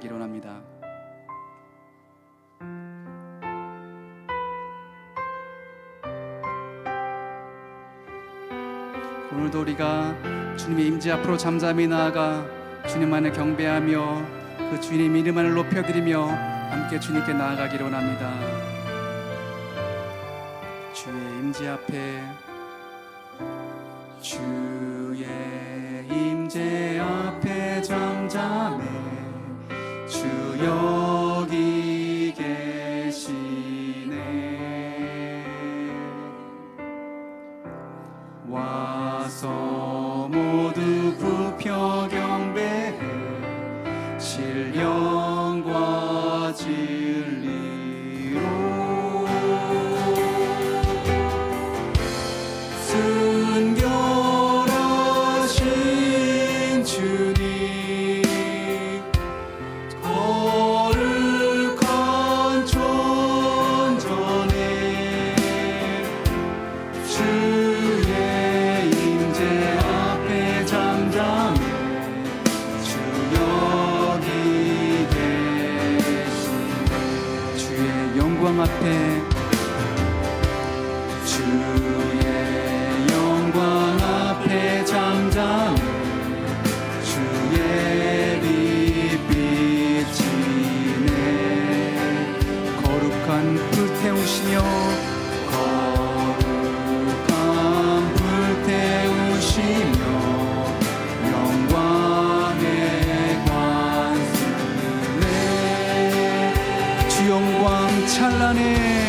기로 합니다. 오늘도 우리가 주님의 임재 앞으로 잠잠히 나아가 주님만을 경배하며 그 주님의 이름만을 높여드리며 함께 주님께 나아가기를 원합니다. 주의 임재 앞에 영광 찬란해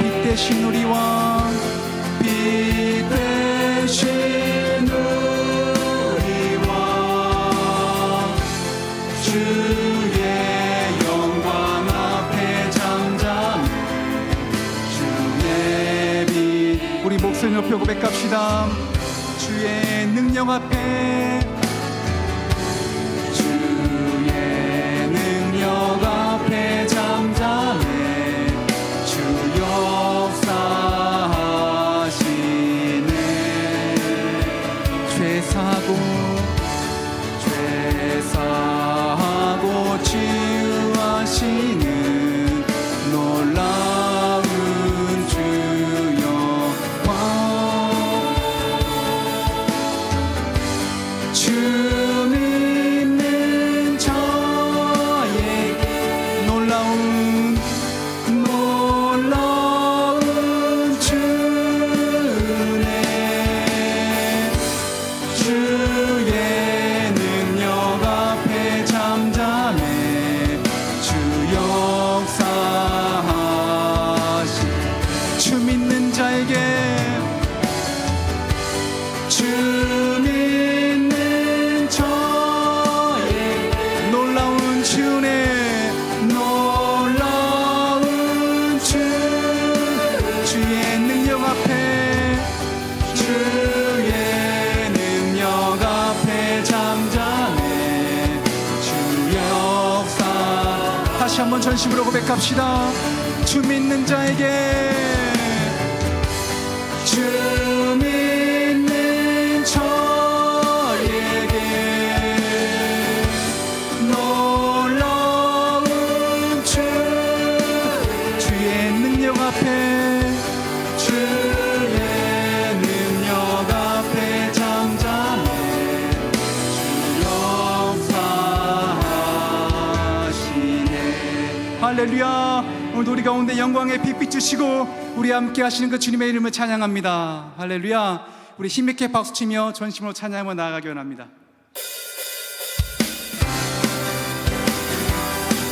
빛 대신 우리 왕 빛 대신 우리 왕. 주의 영광 앞에 잠잠해 주의 빛. 우리 목소리 높여 고백합시다. 주의 능력 앞에 주 다시 한번 전심으로 고백합시다. 주 믿는 자에게. 주 할렐루야. 오늘도 우리 가운데 영광의 빛 비추시고 우리 함께 하시는 그 주님의 이름을 찬양합니다. 할렐루야. 우리 힘있게 박수치며 전심으로 찬양하며 나아가기 원합니다.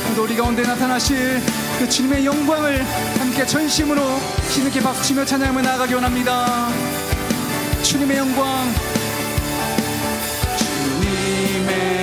오늘도 우리 가운데 나타나실 그 주님의 영광을 함께 전심으로 힘있게 박수치며 찬양하며 나아가기 원합니다. 주님의 영광. 주님의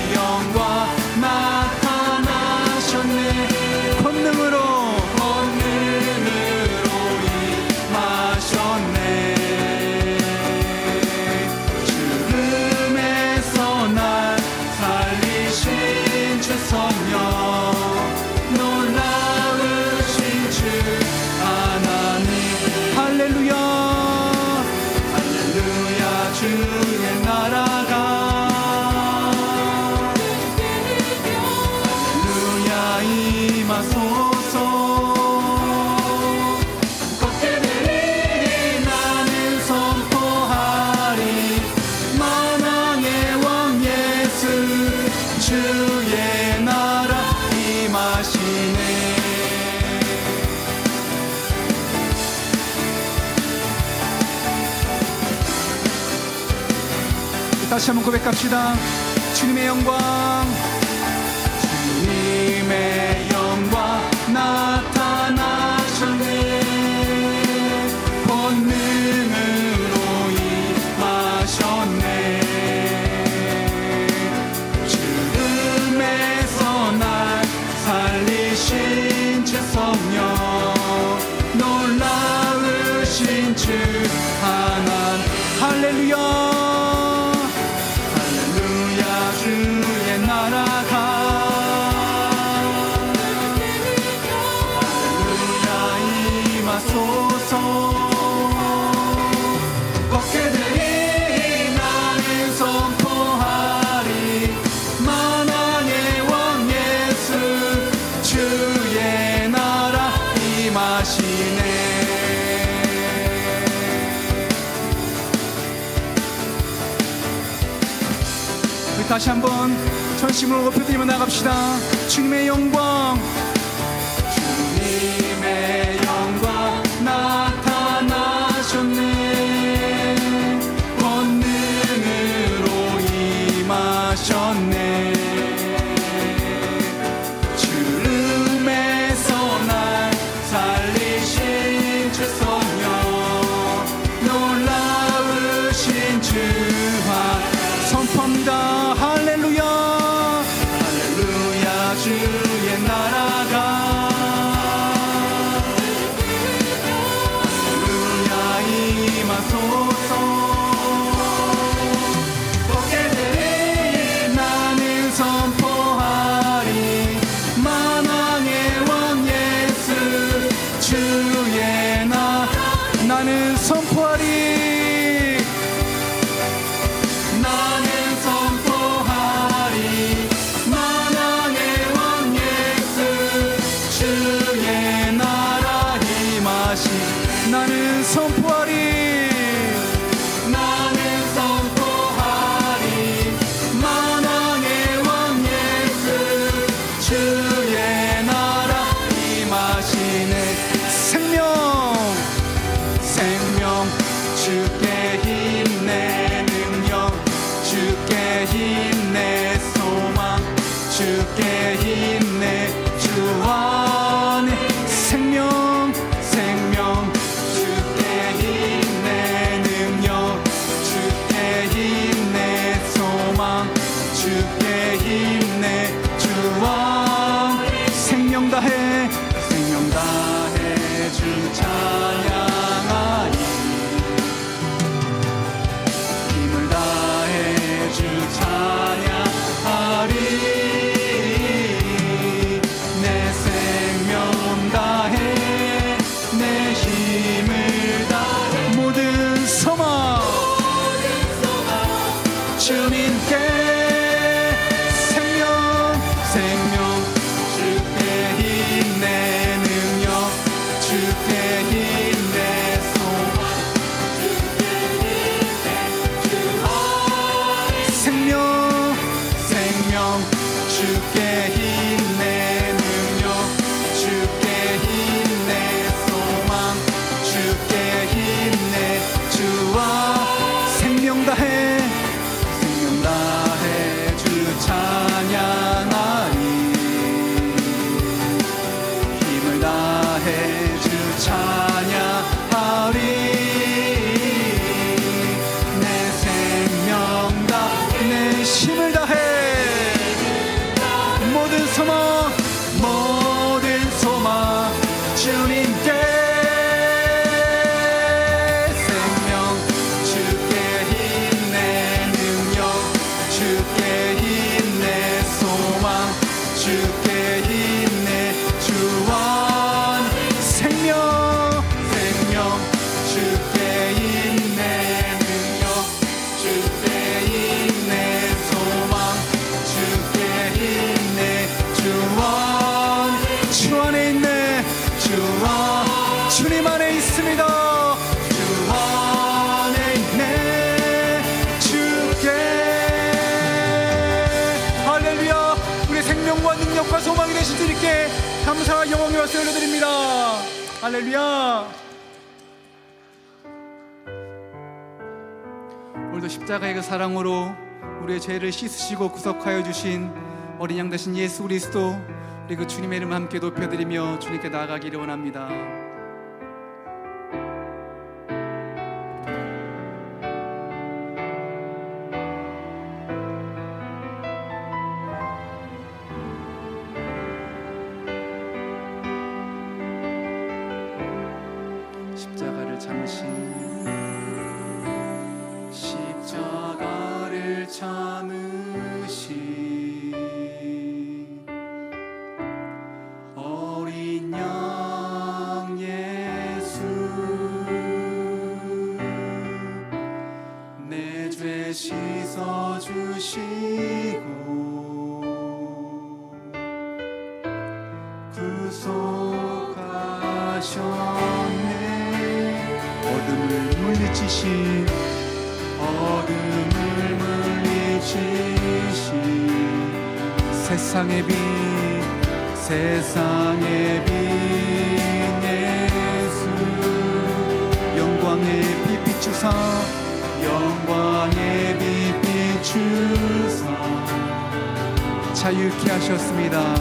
성령 다시 한번 고백합시다. 주님의 영광. 다시 한번 전심으로 높여드리며 나갑시다. 주님의 영광 선포하리 할렐루야. 오늘도 십자가의 그 사랑으로 우리의 죄를 씻으시고 구속하여 주신 어린 양 되신 예수 그리스도 우리 그 주님의 이름 함께 높여드리며 주님께 나아가기를 원합니다 세상의 빛 세상의 빛 예수. 영광의 빛 비추사 영광의 빛 비추사. 자유케 하셨습니다.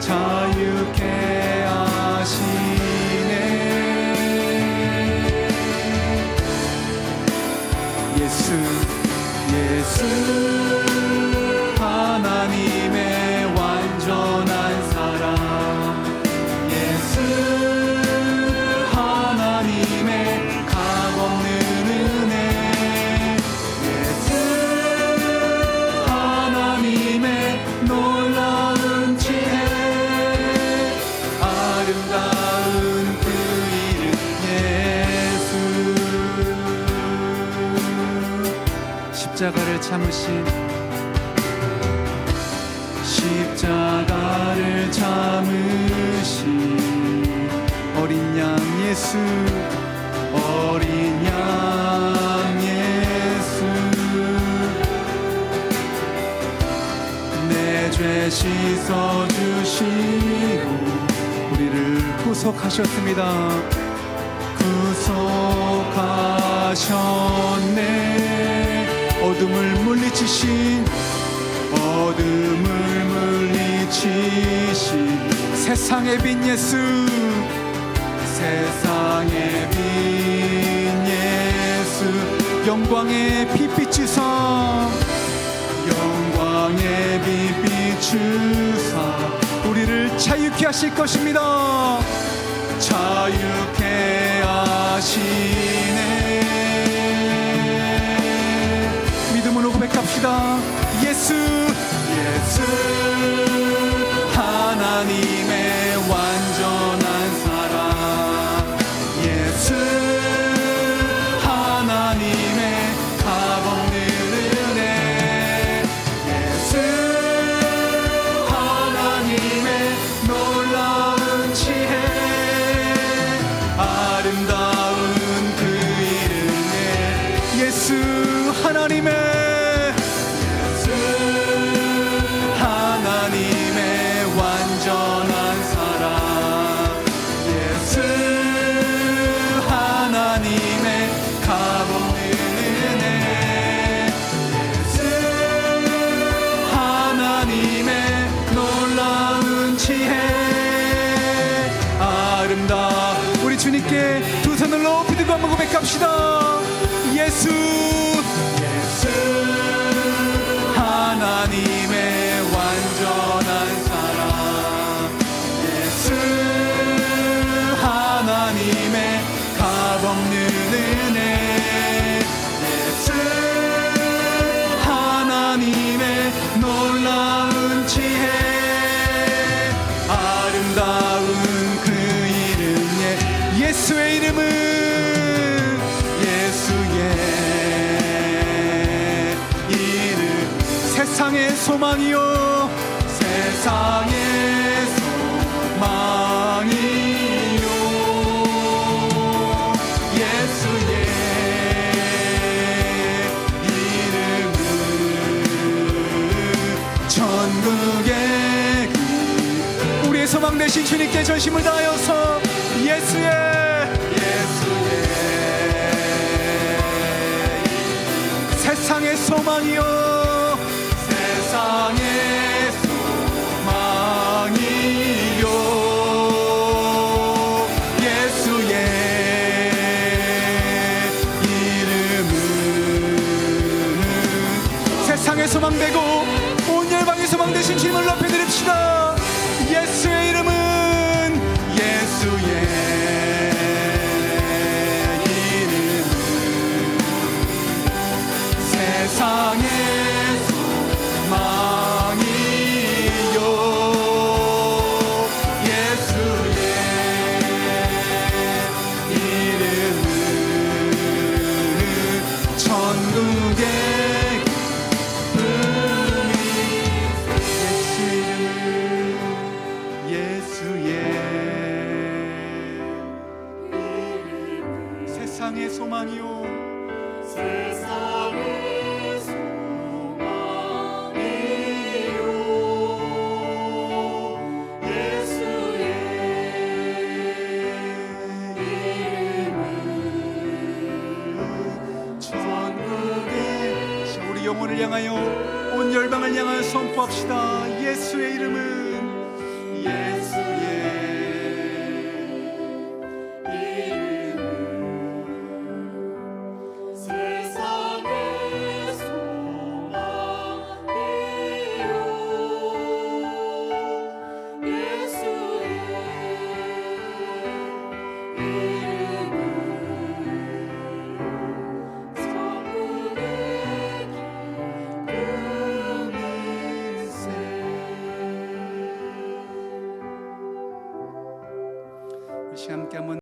자유케 하시네. 예수 예수 참으신 십자가를 참으신 어린 양 예수 어린 양 예수. 내 죄 씻어 주시고 우리를 구속하셨습니다. 구속하셨네 어둠을 물리치신 어둠을 물리치신 세상의 빛 예수 세상의 빛 예수. 영광의 빛 비추사 영광의 빛 비추사. 우리를 자유케 하실 것입니다. 자유케 하시 예수 예수. 하나님의 완전한 사랑. 예수 하나님의 값없는 은혜 예수 하나님의 놀라운 지혜. 아름다운 그 이름에 예수 하나님의 고백합시다 세상의 소망이요. 예수의 이름은 천국의 길 그 우리의 소망 되신 주님께 전심을 다하여서 예수의 예수의 세상의 소망이요. 소망되고 온 열방이 소망되신 주님을 높여드립시다. 예수의